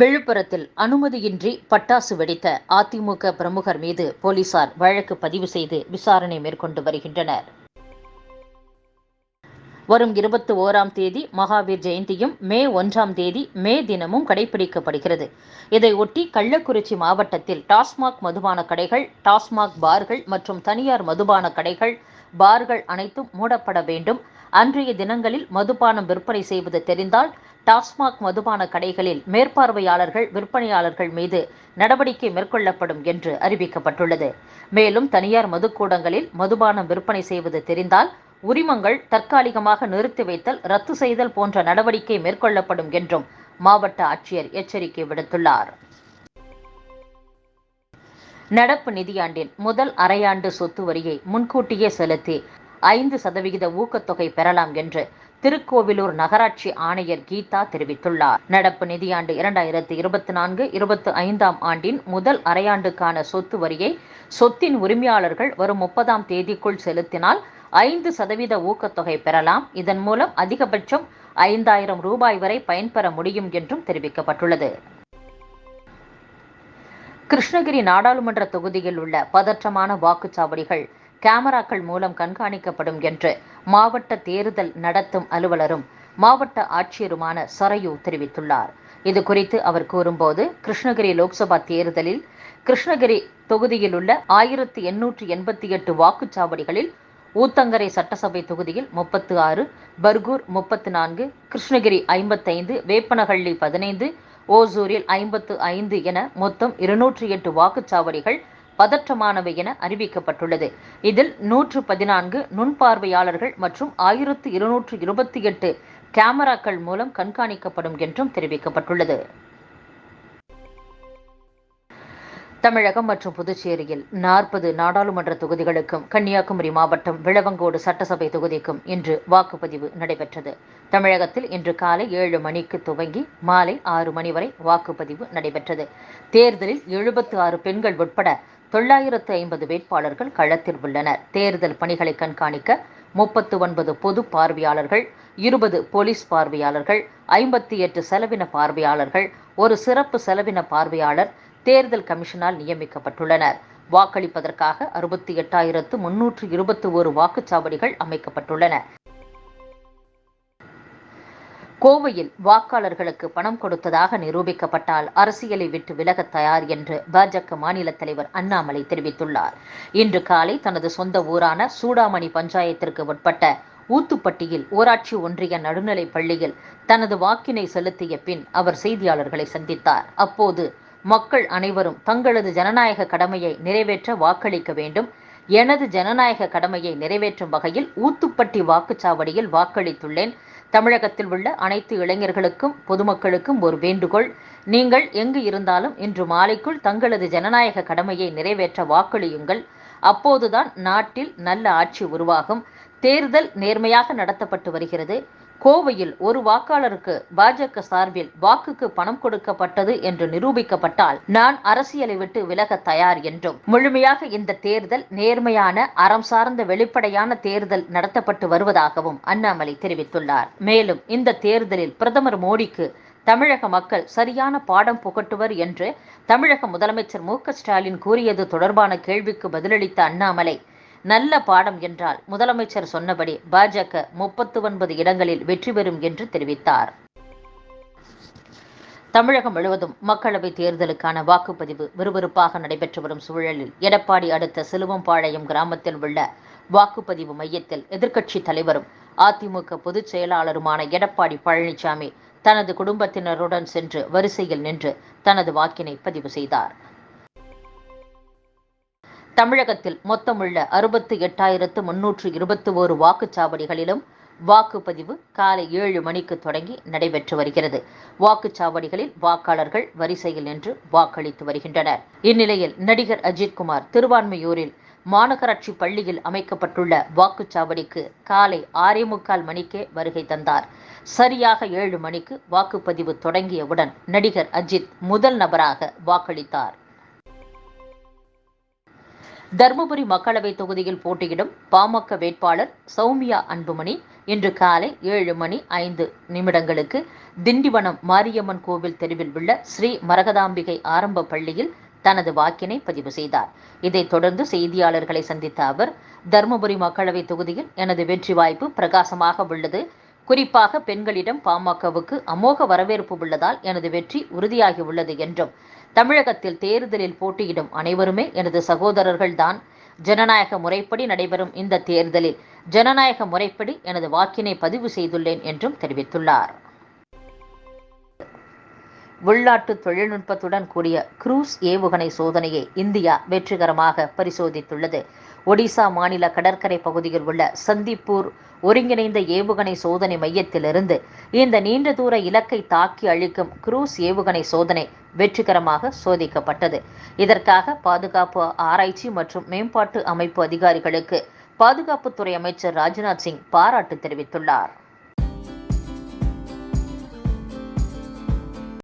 விழுப்புரத்தில் அனுமதியின்றி பட்டாசு வெடித்த அதிமுக பிரமுகர் மீது போலீசார் வழக்கு பதிவு செய்து விசாரணை மேற்கொண்டு வருகின்றனர். வரும் இருபத்தி ஓராம் தேதி மகாவீர் ஜெயந்தியும் மே ஒன்றாம் தேதி மே தினமும் கடைபிடிக்கப்படுகிறது. இதையொட்டி கள்ளக்குறிச்சி மாவட்டத்தில் டாஸ்மாக் மதுபான கடைகள் டாஸ்மாக் பார்கள் மற்றும் தனியார் மதுபான கடைகள் பார்கள் அனைத்தும் மூடப்பட வேண்டும். அன்றைய தினங்களில் மதுபானம் விற்பனை செய்வது தெரிந்தால் டாஸ்மாக் மதுபான கடைகளில் மேற்பார்வையாளர்கள் விற்பனையாளர்கள் மீது நடவடிக்கை மேற்கொள்ளப்படும் என்று அறிவிக்கப்பட்டுள்ளது. மேலும் தனியார் மதுக்கூடங்களில் மதுபானம் விற்பனை செய்வது தெரிந்தால் உரிமங்கள் தற்காலிகமாக நிறுத்தி வைத்தல் ரத்து செய்தல் போன்ற நடவடிக்கை மேற்கொள்ளப்படும் என்றும் மாவட்ட ஆட்சியர் எச்சரிக்கை விடுத்துள்ளார். நடப்பு நிதியாண்டின் முதல் அரையாண்டு சொத்து வரியை முன்கூட்டியே செலுத்தி ஐந்து சதவிகித ஊக்கத்தொகை பெறலாம் என்று திருக்கோவிலூர் நகராட்சி ஆணையர் கீதா தெரிவித்துள்ளார். நடப்பு நிதியாண்டு இரண்டாயிரத்தி இருபத்தி நான்கு இருபத்தி ஐந்தாம் ஆண்டின் முதல் அரையாண்டுக்கான சொத்து வரியை சொத்தின் உரிமையாளர்கள் வரும் முப்பதாம் தேதிக்குள் செலுத்தினால் ஐந்து சதவீத ஊக்கத்தொகை பெறலாம். இதன் மூலம் அதிகபட்சம் ஐந்தாயிரம் ரூபாய் வரை பயன்பெற முடியும் என்றும் தெரிவிக்கப்பட்டுள்ளது. கிருஷ்ணகிரி நாடாளுமன்ற தொகுதியில் உள்ள பதற்றமான வாக்குச்சாவடிகள் கேமராக்கள் மூலம் கண்காணிக்கப்படும் என்று மாவட்ட தேர்தல் நடத்தும் அலுவலரும் மாவட்ட ஆட்சியருமான சரையு தெரிவித்துள்ளார். இது குறித்து அவர் கூறும்போது கிருஷ்ணகிரி லோக்சபா தேர்தலில் கிருஷ்ணகிரி தொகுதியில் உள்ள ஆயிரத்தி எண்ணூற்றி எண்பத்தி எட்டு வாக்குச்சாவடிகளில் ஊத்தங்கரை சட்டசபை தொகுதியில் முப்பத்து ஆறு பர்கூர் முப்பத்து நான்கு கிருஷ்ணகிரி ஐம்பத்தைந்து வேப்பனஹள்ளி பதினைந்து ஓசூரில் ஐம்பத்து ஐந்து என மொத்தம் இருநூற்றி எட்டு வாக்குச்சாவடிகள் பதற்றமானவை என அறிவிக்கப்பட்டுள்ளது. இதில் நூற்று பதினான்கு நுண்பார்வையாளர்கள் மற்றும் ஆயிரத்து இருநூற்று இருபத்தி எட்டு கேமராக்கள் மூலம் கண்காணிக்கப்படும் என்றும் தெரிவிக்கப்பட்டுள்ளது. தமிழகம் மற்றும் புதுச்சேரியில் நாற்பது நாடாளுமன்ற தொகுதிகளுக்கும் கன்னியாகுமரி மாவட்டம் விளவங்கோடு சட்டசபை தொகுதிக்கும் இன்று வாக்குப்பதிவு நடைபெற்றது. தமிழகத்தில் இன்று காலை ஏழு மணிக்கு துவங்கி மாலை ஆறு மணி வரை வாக்குப்பதிவு நடைபெற்றது. தேர்தலில் எழுபத்து ஆறு பெண்கள் உட்பட தொள்ளாயிரத்து ஐம்பது வேட்பாளர்கள் களத்தில் உள்ளனர். தேர்தல் பணிகளை கண்காணிக்க முப்பத்து ஒன்பது பொது பார்வையாளர்கள் இருபது போலீஸ் பார்வையாளர்கள் ஐம்பத்தி எட்டு செலவின பார்வையாளர்கள் ஒரு சிறப்பு செலவின பார்வையாளர் தேர்தல் கமிஷனால் நியமிக்கப்பட்டுள்ளனர். வாக்களிப்பதற்காக அறுபத்தி எட்டாயிரத்து முன்னூற்று இருபத்தி ஒரு வாக்குச்சாவடிகள் அமைக்கப்பட்டுள்ளன. கோவையில் வாக்காளர்களுக்கு பணம் கொடுத்ததாக நிரூபிக்கப்பட்டால் அரசியலை விட்டு விலக தயார் என்று பாஜக மாநில தலைவர் அண்ணாமலை தெரிவித்துள்ளார். இன்று காலை தனது சொந்த ஊரான சூடாமணி பஞ்சாயத்திற்கு உட்பட்ட ஊத்துப்பட்டியில் ஊராட்சி ஒன்றிய நடுநிலைப் பள்ளியில் தனது வாக்கினை செலுத்திய பின் அவர் செய்தியாளர்களை சந்தித்தார். அப்போது மக்கள் அனைவரும் தங்களது ஜனநாயக கடமையை நிறைவேற்ற வாக்களிக்க வேண்டும். எனது ஜனநாயக கடமையை நிறைவேற்றும் வகையில் ஊத்துப்பட்டி வாக்குச்சாவடியில் வாக்களித்துள்ளேன். தமிழகத்தில் உள்ள அனைத்து இளைஞர்களுக்கும் பொதுமக்களுக்கும் ஒரு வேண்டுகோள். நீங்கள் எங்கு இருந்தாலும் இன்று மாலைக்குள் தங்களது ஜனநாயக கடமையை நிறைவேற்ற வாக்களியுங்கள். அப்போதுதான் நாட்டில் நல்ல ஆட்சி உருவாகும். தேர்தல் நேர்மையாக நடத்தப்பட்டு வருகிறது. கோவையில் ஒரு வாக்காளருக்கு பாஜக சார்பில் வாக்குக்கு பணம் கொடுக்கப்பட்டது என்று நிரூபிக்கப்பட்டால் நான் அரசியலை விட்டு விலக தயார் என்றும். முழுமையாக இந்த தேர்தல் நேர்மையான அறம் சார்ந்த வெளிப்படையான தேர்தல் நடத்தப்பட்டு வருவதாகவும் அண்ணாமலை தெரிவித்துள்ளார். மேலும் இந்த தேர்தலில் பிரதமர் மோடிக்கு தமிழக மக்கள் சரியான பாடம் புகட்டுவர் என்று தமிழக முதலமைச்சர் மு ஸ்டாலின் கூறியது தொடர்பான கேள்விக்கு பதிலளித்த அண்ணாமலை நல்ல பாடம் என்றால் முதலமைச்சர் சொன்னபடி பாஜக முப்பத்து ஒன்பது இடங்களில் வெற்றி பெறும் என்று தெரிவித்தார். தமிழகம் முழுவதும் மக்களவை தேர்தலுக்கான வாக்குப்பதிவு விறுவிறுப்பாக நடைபெற்று வரும் சூழலில் எடப்பாடி அடுத்த சிலுவம்பாளையம் கிராமத்தில் உள்ள வாக்குப்பதிவு மையத்தில் எதிர்க்கட்சி தலைவரும் அதிமுக பொதுச் செயலாளருமான எடப்பாடி பழனிசாமி தனது குடும்பத்தினருடன் சென்று வரிசையில் நின்று தனது வாக்கினை பதிவு செய்தார். தமிழகத்தில் மொத்தமுள்ள அறுபத்தி எட்டாயிரத்து முன்னூற்று இருபத்தி ஓரு வாக்குச்சாவடிகளிலும் வாக்குப்பதிவு காலை ஏழு மணிக்கு தொடங்கி நடைபெற்று வருகிறது. வாக்குச்சாவடிகளில் வாக்காளர்கள் வரிசையில் நின்று வாக்களித்து வருகின்றனர். இந்நிலையில் நடிகர் அஜித்குமார் திருவான்மையூரில் மாநகராட்சி பள்ளியில் அமைக்கப்பட்டுள்ள வாக்குச்சாவடிக்கு காலை ஆறே முக்கால் மணிக்கே வருகை தந்தார். சரியாக ஏழு மணிக்கு வாக்குப்பதிவு தொடங்கியவுடன் நடிகர் அஜித் முதல் நபராக வாக்களித்தார். தருமபுரி மக்களவை தொகுதியில் போட்டியிடும் பாமக வேட்பாளர் சௌமியா அன்புமணி இன்று காலை ஏழு மணி ஐந்து நிமிடங்களுக்கு திண்டிவனம் மாரியம்மன் கோவில் தெருவில் உள்ள ஸ்ரீ மரகதாம்பிகை ஆரம்ப பள்ளியில் தனது வாக்கினை பதிவு செய்தார். இதைத் தொடர்ந்து செய்தியாளர்களை சந்தித்த அவர் தருமபுரி மக்களவை தொகுதியில் எனது வெற்றி வாய்ப்பு பிரகாசமாக உள்ளது. குறிப்பாக பெண்களிடம் பாமகவுக்கு அமோக வரவேற்பு உள்ளதால் எனது வெற்றி உறுதியாகி உள்ளது என்றும் தமிழகத்தில் தேர்தலில் போட்டியிடும் அனைவருமே எனது சகோதரர்கள்தான் ஜனநாயக முறைப்படி நடைபெறும் இந்த தேர்தலில் ஜனநாயக முறைப்படி எனது வாக்கினை பதிவு செய்துள்ளேன் என்றும் தெரிவித்துள்ளார். உள்நாட்டு தொழில்நுட்பத்துடன் கூடிய குரூஸ் ஏவுகணை சோதனையை இந்தியா வெற்றிகரமாக பரிசோதித்துள்ளது. ஒடிசா மாநில கடற்கரை பகுதியில் உள்ள சந்திப்பூர் ஒருங்கிணைந்த ஏவுகணை சோதனை மையத்திலிருந்து இந்த நீண்ட தூர இலக்கை தாக்கி அழிக்கும் குரூஸ் ஏவுகணை சோதனை வெற்றிகரமாக சோதிக்கப்பட்டது. இதற்காக பாதுகாப்பு ஆராய்ச்சி மற்றும் மேம்பாட்டு அமைப்பு அதிகாரிகளுக்கு பாதுகாப்புத்துறை அமைச்சர் ராஜ்நாத் சிங் பாராட்டு தெரிவித்துள்ளார்.